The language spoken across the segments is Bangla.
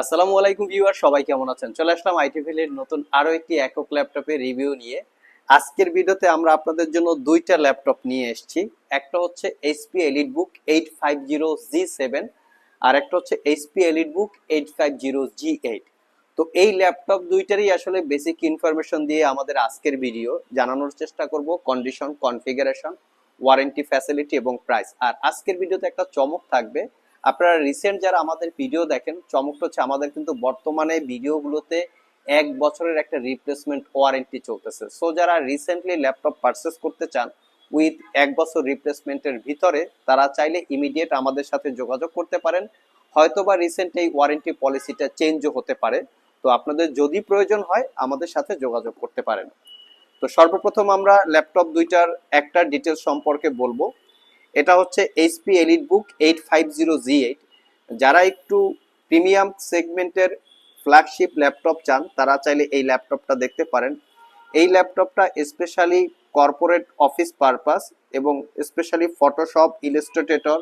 আসসালামু আলাইকুম ভিউয়ার, সবাই কেমন আছেন? চলে আসলাম আইটি ভ্যালির নতুন আরও একটি একক ল্যাপটপের রিভিউ নিয়ে। আজকের ভিডিওতে আমরা আপনাদের জন্য দুইটা ল্যাপটপ নিয়ে এসেছি। একটা হচ্ছে HP EliteBook eight five zero G seven আর একটা হচ্ছে HP EliteBook eight five zero G eight তো এই ল্যাপটপ দুইটারই আসলে বেসিক ইনফরমেশন দিয়ে আমাদের আজকের ভিডিও। জানানোর চেষ্টা করব কন্ডিশন কনফিগারেশন ওয়ারেন্টি ফ্যাসিলিটি এবং প্রাইস আর আজকের ভিডিওতে একটা চমক থাকবে আপনারা রিসেন্ট যারা আমাদের ভিডিও দেখেন, চমকটা হচ্ছে আমাদের কিন্তু বর্তমানে ভিডিওগুলোতে এক বছরের একটা রিপ্লেসমেন্ট ওয়ারেন্টি চলতেছে। সো যারা রিসেন্টলি ল্যাপটপ পারচেস করতে চান উইথ এক বছর রিপ্লেসমেন্টের ভিতরে, তারা চাইলে ইমিডিয়েট আমাদের সাথে যোগাযোগ করতে পারেন। হয়তোবা রিসেন্ট এই ওয়ারেন্টি পলিসিটা চেঞ্জও হতে পারে। তো আপনাদের যদি প্রয়োজন হয়, আমাদের সাথে যোগাযোগ করতে পারেন। তো সর্বপ্রথম আমরা ল্যাপটপ দুইটার একটা ডিটেলস সম্পর্কে বলব। এটা হচ্ছে HP EliteBook eight five zero G eight যারা একটু প্রিমিয়াম সেগমেন্টের ফ্ল্যাগশিপ ল্যাপটপ চান, তারা চাইলে এই ল্যাপটপটা দেখতে পারেন। এই ল্যাপটপটা স্পেশালি কর্পোরেট অফিস পারপাস এবং স্পেশালি ফটোশপ ইলাস্ট্রেটর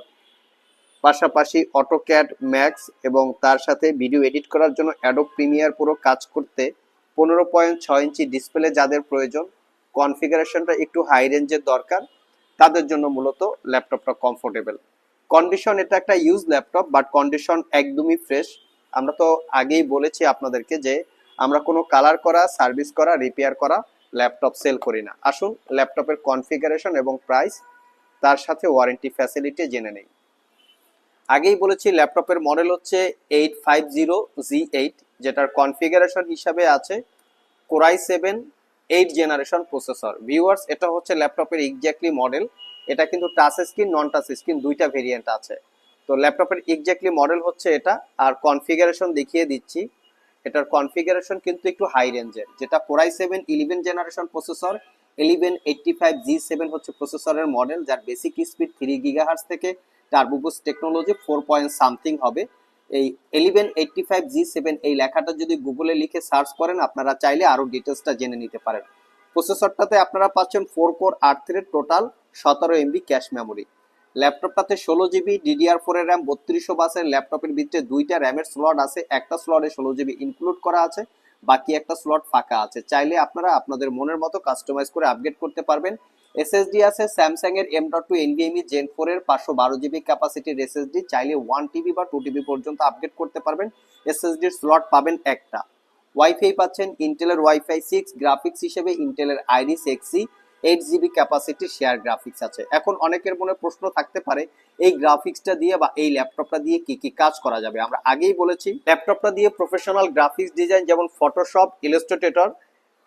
পাশাপাশি অটোক্যাড ম্যাক্স এবং তার সাথে ভিডিও এডিট করার জন্য অ্যাডোব প্রিমিয়ার পুরো কাজ করতে পনেরো পয়েন্ট ছয় ইঞ্চি ডিসপ্লে যাদের প্রয়োজন কনফিগারেশনটা একটু হাই রেঞ্জের দরকার। তাদের জন্য মূলত ল্যাপটপটা কমফোর্টেবল কন্ডিশন এটা একটা ইউজ ল্যাপটপ বাট কন্ডিশন একদমই ফ্রেশ আমরা তো আগেই বলেছি আপনাদেরকে যে আমরা কোনো কালার করা সার্ভিস করা রিপেয়ার করা ল্যাপটপ সেল করি না। আসুন ল্যাপটপের কনফিগারেশন এবং প্রাইস তার সাথে ওয়ারেন্টি ফ্যাসিলিটি জেনে নেই। আগেই বলেছি ল্যাপটপের মডেল হচ্ছে eight five zero G eight যেটার কনফিগারেশন হিসাবে আছে core i seven eight generation processor viewers এটা হচ্ছে ল্যাপটপের এক্স্যাক্টলি মডেল এটা কিন্তু touch screen non touch screen দুইটা ভেরিয়েন্ট আছে। তো ল্যাপটপের এক্স্যাক্টলি মডেল হচ্ছে এটা। আর কনফিগারেশন দেখিয়ে দিচ্ছি। এটার কনফিগারেশন কিন্তু একটু হাই রেঞ্জের যেটা core i seven eleven generation processor eleven eighty five G seven হচ্ছে প্রসেসরের মডেল যার বেসিক স্পিড থ্রি গিগাহার্স থেকে turbo boost technology four point something হবে। এই eleven eighty five G seven এই লেখাটা যদি গুগলে লিখে সার্চ করেন, আপনারা চাইলে আরও ডিটেলসটা জেনে নিতে পারেন। প্রসেসরটাতে আপনারা পাচ্ছেন ফোর কোর আট থ্রেড টোটাল সতেরো এমবি ক্যাশ মেমোরি ল্যাপটপটাতে ষোলো জিবি ডিডিআর ফোরের র্যাম বত্রিশশো বাসের ল্যাপটপের ভিতরে দুইটা র্যামের স্লট আছে, একটা স্লটে ষোলো জিবি ইনক্লুড করা আছে, বাকি একটা স্লট ফাঁকা আছে। চাইলে আপনারা আপনাদের মনের মতো কাস্টমাইজ করে আপগ্রেড করতে পারবেন। এসএসডি আছে স্যামসাং এর M dot two NVMe gen four এর পাঁচশো বারো জিবি ক্যাপাসিটির এসএসডি চাইলে ওয়ান টিবি বা টু টিবি পর্যন্ত আপডেট করতে পারবেন। এসএসডির স্লট পাবেন একটা। ওয়াইফাই পাচ্ছেন ইন্টেলের ওয়াইফাই সিক্স গ্রাফিক্স হিসেবে ইন্টেলের Iris Xe eight GB capacity share graphics আছে। এখন অনেকের মনে প্রশ্ন থাকতে পারে, এই গ্রাফিক্সটা দিয়ে বা এই ল্যাপটপটা দিয়ে কি কি কাজ করা যাবে? আমরা আগেই বলেছি ল্যাপটপটা দিয়ে প্রফেশনাল গ্রাফিক্স ডিজাইন যেমন Photoshop Illustrator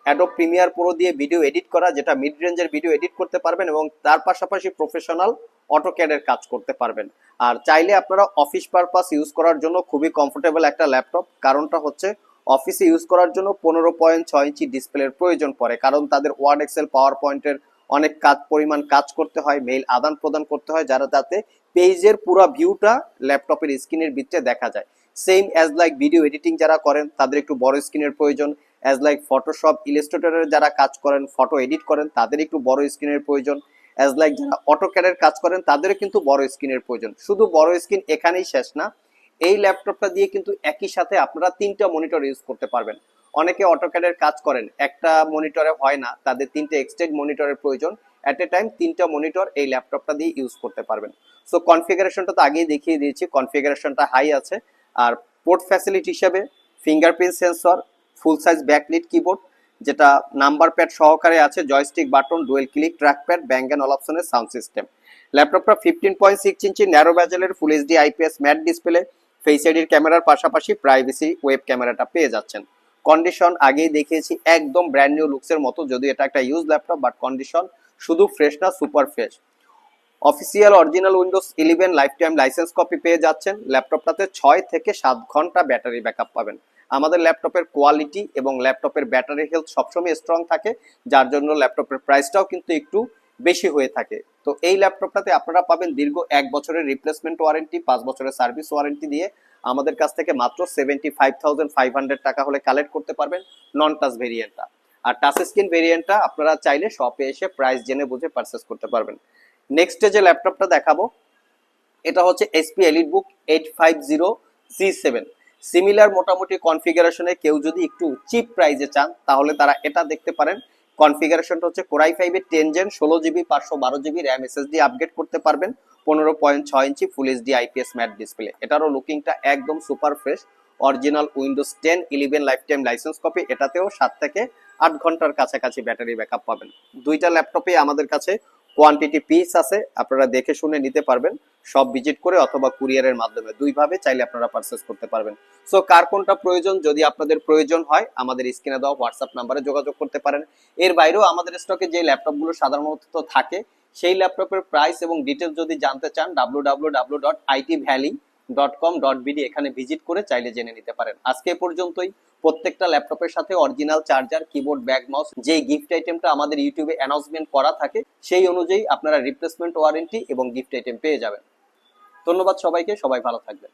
Adobe Premiere Pro দিয়ে ভিডিও এডিট করা, যেটা মিড রেঞ্জের ভিডিও এডিট করতে পারবেন এবং তার পাশাপাশি প্রফেশনাল অটোক্যাডের কাজ করতে পারবেন। আর চাইলে আপনারা অফিস পারপাস ইউজ করার জন্য খুবই কমফোর্টেবল একটা ল্যাপটপ কারণটা হচ্ছে অফিসে ইউজ করার জন্য পনেরো পয়েন্ট ছয় ইঞ্চি ডিসপ্লের প্রয়োজন পড়ে, কারণ তাদের ওয়ার্ড এক্সেল পাওয়ার পয়েন্টের অনেক কাজ, পরিমাণ কাজ করতে হয় মেইল আদান প্রদান করতে হয়, যারা যাতে পেজের পুরো ভিউটা ল্যাপটপের স্ক্রিনের ভিতরে দেখা যায়। Same as like video editing যারা করেন, তাদের একটু বড় স্ক্রিনের প্রয়োজন অ্যাজ লাইক ফটোশপ ইলাস্ট্রেটরের যারা কাজ করেন ফটো এডিট করেন, তাদের একটু বড় স্ক্রিনের প্রয়োজন। অ্যাজ লাইক যারা অটোক্যাডের কাজ করেন, তাদেরও কিন্তু বড় স্ক্রিনের প্রয়োজন। শুধু বড় স্ক্রিন এখানেই শেষ না, এই ল্যাপটপটা দিয়ে কিন্তু একই সাথে আপনারা তিনটা মনিটর ইউজ করতে পারবেন। অনেকে অটোক্যাডের কাজ করেন, একটা মনিটরে হয় না, তাদের তিনটে এক্সটেন্ড মনিটরের প্রয়োজন। অ্যাট এ টাইম তিনটা মনিটর এই ল্যাপটপটা দিয়ে ইউজ করতে পারবেন। সো কনফিগারেশনটা তো আগেই দেখিয়ে দিয়েছি কনফিগারেশনটা হাই আছে। আর পোর্ট ফ্যাসিলিটি হিসেবে fingerprint sensor full size backlit keyboard যেটা নাম্বার প্যাড সহকারে আছে joystick button dual click track pad bang and all অপশনের সাউন্ড সিস্টেম ল্যাপটপটা fifteen point six inch narrow ব্যাজেলের full HD IPS matte display face আইডির ক্যামেরার পাশাপাশি প্রাইভেসি ওয়েব ক্যামেরাটা পেয়ে যাচ্ছেন। কন্ডিশন আগেই দেখিয়েছি, একদম ব্র্যান্ড নিউ লুকসের মতো যদি এটা একটা ইউজ ল্যাপটপ বাট কন্ডিশন শুধু ফ্রেশ না super fresh official original Windows eleven life time licence copy পেয়ে যাচ্ছেন ল্যাপটপটাতে ছয় থেকে সাত ঘণ্টা ব্যাটারি ব্যাকআপ পাবেন। আমাদের ল্যাপটপের কোয়ালিটি এবং ল্যাপটপের ব্যাটারি হেলথ সবসময় স্ট্রং থাকে, যার জন্য ল্যাপটপের প্রাইসটাও কিন্তু একটু বেশি হয়ে থাকে। তো এই ল্যাপটপটাতে আপনারা পাবেন দীর্ঘ এক বছরের রিপ্লেসমেন্ট ওয়ারেন্টি পাঁচ বছরের সার্ভিস ওয়ারেন্টি দিয়ে আমাদের কাছ থেকে মাত্র seventy five thousand five hundred টাকা হলে কালেক্ট করতে পারবেন নন টাচ ভেরিয়েন্টটা আর টাচ স্ক্রিন ভেরিয়েন্টটা আপনারা চাইলে শপে এসে প্রাইস জেনে বুঝে পারচেস করতে পারবেন। নেক্সটে যে ল্যাপটপটা দেখাবো, এটা হচ্ছে HP Elite Book eight five zero G seven similar মোটামুটি কনফিগারেশনে কেউ যদি একটু চিপ প্রাইজে চান, তাহলে তারা এটা দেখতে পারেন। কনফিগারেশনটা হচ্ছে কোরাই ফাইভের টেন জেন ষোলো জিবি পাঁচশো বারো জিবি র্যাম এসএসডি আপগ্রেড করতে পারবেন। পনেরো পয়েন্ট ছয় inch full HD IPS matte display এটারও লুকিংটা একদম super fresh original Windows ten eleven life time licence copy এটাতেও সাত থেকে আট ঘণ্টার কাছাকাছি ব্যাটারি ব্যাকআপ পাবেন। দুইটা ল্যাপটপে আমাদের কাছে। কোয়ান্টিটি পিস আছে, আপনারা দেখে শুনে নিতে পারবেন। সব ভিজিট করে অথবা কুরিয়ারের মাধ্যমে দুইভাবে চাইলে আপনারা পারচেস করতে পারবেন। সো কার কোনটা প্রয়োজন, যদি আপনাদের প্রয়োজন হয়, আমাদের স্ক্রিনে দেওয়া হোয়াটসঅ্যাপ নাম্বারে যোগাযোগ করতে পারেন। এর বাইরেও আমাদের স্টকে যে ল্যাপটপগুলো সাধারণত থাকে, সেই ল্যাপটপের প্রাইস এবং ডিটেলস যদি জানতে চান W W W dot IT valley dot com dot BD এখানে ভিজিট করে চাইলে জেনে নিতে পারেন। আজকে পর্যন্তই। প্রত্যেকটা ল্যাপটপের সাথে original charger keyboard bag mouse যে গিফট আইটেমটা আমাদের ইউটিউবে অ্যানাউন্সমেন্ট করা থাকে, সেই অনুযায়ী আপনারা রিপ্লেসমেন্ট ওয়ারেন্টি এবং গিফট আইটেম পেয়ে যাবেন। ধন্যবাদ সবাইকে, সবাই ভালো থাকবেন।